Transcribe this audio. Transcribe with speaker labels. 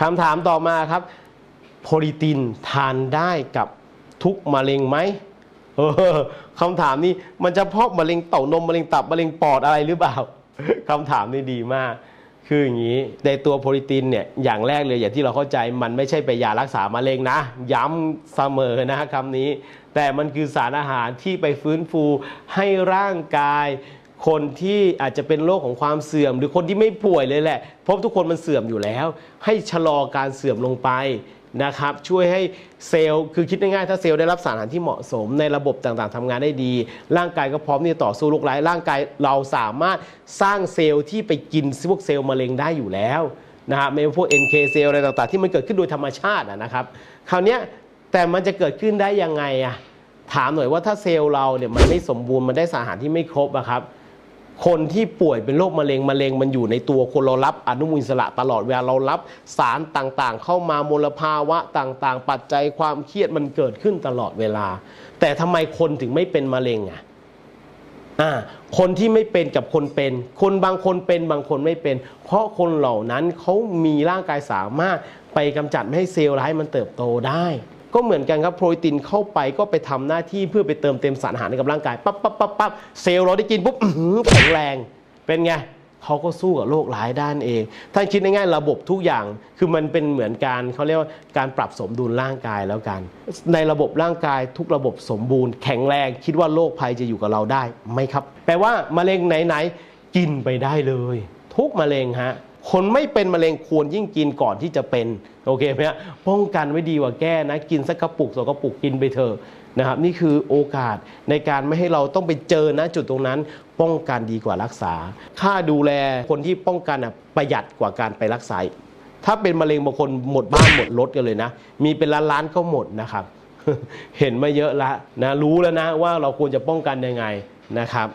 Speaker 1: คำถามต่อมาครับ โพลิตินทานได้กับทุกมะเร็งไหมเออคำถามนี้มันจะเพาะมะเร็งเต่านมมะเร็งตับมะเร็งปอดอะไรหรือเปล่าคำถามนี้ดีมาก คืออย่างนี้ในตัวโพลิตินเนี่ยอย่างแรกเลยอย่างที่เราเข้าใจมันไม่ใช่ไปยารักษามะเร็งนะ ย้ำเสมอนะคำนี้ แต่มันคือสารอาหารที่ไปฟื้นฟูให้ร่างกาย คนที่อาจจะเป็นโรคของความเสื่อม หรือคนที่ไม่ป่วยเลยแหละเพราะทุกคนมันเสื่อมอยู่แล้ว ให้ชะลอการเสื่อมลงไปนะครับช่วยให้เซลล์คือคิดง่ายๆถ้าเซลล์ได้รับสารอาหารที่เหมาะสมในระบบต่างๆทำงานได้ดี ร่างกายก็พร้อมที่จะต่อสู้โรคร้ายร่างกายเราสามารถสร้างเซลล์ที่ไปกินพวกเซลล์มะเร็งได้อยู่แล้วนะฮะไม่ว่าพวก NK เซลล์อะไรต่างๆ ที่มันเกิดขึ้นโดยธรรมชาตินะครับคราวนี้แต่มันจะเกิดขึ้นได้ยังไงอะถามหน่อยว่าถ้าเซลล์เราเนี่ยมันไม่สมบูรณ์มันได้สารอาหารที่ไม่ครบอะครับ คนที่ป่วยเป็นโรคมะเร็งมะเร็งมันอยู่ในตัวคนเรารับอนุมูลอิสระตลอดเวลาเรารับสารต่างๆ เข้ามามลภาวะต่างๆ ปัจจัยความเครียดมันเกิดขึ้นตลอดเวลา แต่ทำไมคนถึงไม่เป็นมะเร็งอะอ่าคนที่ไม่เป็นกับคนเป็น คนบางคนเป็นบางคนไม่เป็น เพราะคนเหล่านั้นเขามีร่างกายสามารถไปกำจัดไม่ให้เซลล์ร้ายมันเติบโตได้ ก็เหมือนกันครับโปรตีนเข้าไปก็ไปทำหน้าที่เพื่อไปเติมเต็มสารอาหารให้กับร่างกายปั๊บปั๊บปั๊บปั๊บเซลล์เราได้กินปุ๊บแข็งแรงเป็นไงเขาก็สู้กับโรคร้ายด้านเอง ถ้าคิดง่ายๆระบบทุกอย่าง คือมันเป็นเหมือนการเขาเรียกว่าการปรับสมดุลร่างกายแล้วกัน ในระบบร่างกายทุกระบบสมบูรณ์แข็งแรง คิดว่าโรคภัยจะอยู่กับเราได้ไหมครับ แปลว่ามะเร็งไหนๆกินไปได้เลย ทุกมะเร็งฮะ คนไม่เป็นมะเร็งควรยิ่งกินก่อนที่จะเป็นโอเคไหมฮะป้องกันไว้ดีกว่าแก้นะ กินสักกระปุกสองกระปุกกินไปเถอะนะครับนี่คือโอกาสในการไม่ให้เราต้องไปเจอนะจุดตรงนั้น ป้องกันดีกว่ารักษา ค่าดูแลคนที่ป้องกันอะประหยัดกว่าการไปรักษาถ้าเป็นมะเร็งบางคนหมดบ้านหมดรถกันเลยนะ มีเป็นล้านล้านๆก็หมดนะครับ เห็นมาเยอะแล้วนะรู้แล้วนะว่าเราควรจะป้องกันยังไงนะครับ